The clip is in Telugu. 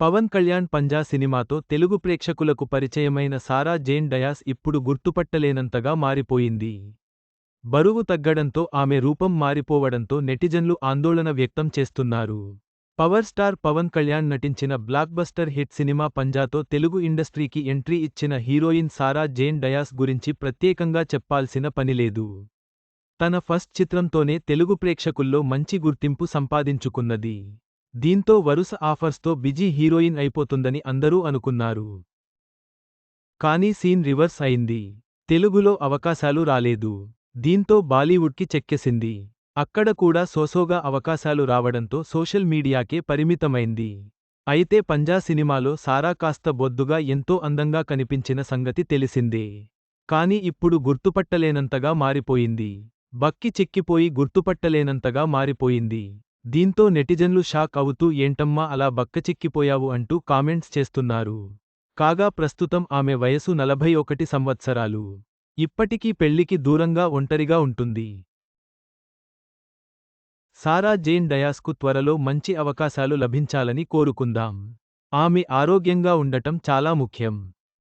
పవన్ కళ్యాణ్ పంజా సినిమాతో తెలుగు ప్రేక్షకులకు పరిచయమైన సారా జేన్ డయాస్ ఇప్పుడు గుర్తుపట్టలేనంతగా మారిపోయింది. బరువు తగ్గడంతో ఆమె రూపం మారిపోవడంతో నెటిజన్లు ఆందోళన వ్యక్తం చేస్తున్నారు. పవర్ స్టార్ పవన్ కళ్యాణ్ నటించిన బ్లాక్బస్టర్ హిట్ సినిమా పంజాతో తెలుగు ఇండస్ట్రీకి ఎంట్రీ ఇచ్చిన హీరోయిన్ సారా జేన్ డయాస్ గురించి ప్రత్యేకంగా చెప్పాల్సిన పనిలేదు తన ఫస్ట్ చిత్రంతోనే తెలుగు ప్రేక్షకుల్లో మంచి గుర్తింపు సంపాదించుకున్నది. దీంతో వరుస ఆఫర్స్తో బిజీ హీరోయిన్ అయిపోతుందని అందరూ అనుకున్నారు. కానీ సీన్ రివర్స్ అయింది. తెలుగులో అవకాశాలు రాలేదు. దీంతో బాలీవుడ్కి చెక్కేసింది. అక్కడ కూడా సోసోగా అవకాశాలు రావడంతో సోషల్ మీడియాకే పరిమితమైంది. అయితే పంజా సినిమాలో సారా కాస్త బొద్దుగా ఎంతో అందంగా కనిపించిన సంగతి తెలిసిందే. కాని ఇప్పుడు గుర్తుపట్టలేనంతగా మారిపోయింది. బక్కి చెక్కిపోయి గుర్తుపట్టలేనంతగా మారిపోయింది. దీంతో నెటిజన్లు షాక్ అవుతూ ఏంటమ్మా అలా బక్కచిక్కిపోయావు అంటూ కామెంట్స్ చేస్తున్నారు. కాగా ప్రస్తుతం ఆమె వయసు నలభై ఒకటి సంవత్సరాలు. ఇప్పటికీ పెళ్ళికి దూరంగా ఒంటరిగా ఉంటుంది. సారా జేన్ డయాస్కు త్వరలో మంచి అవకాశాలు లభించాలని కోరుకుందాం. ఆమె ఆరోగ్యంగా ఉండటం చాలా ముఖ్యం.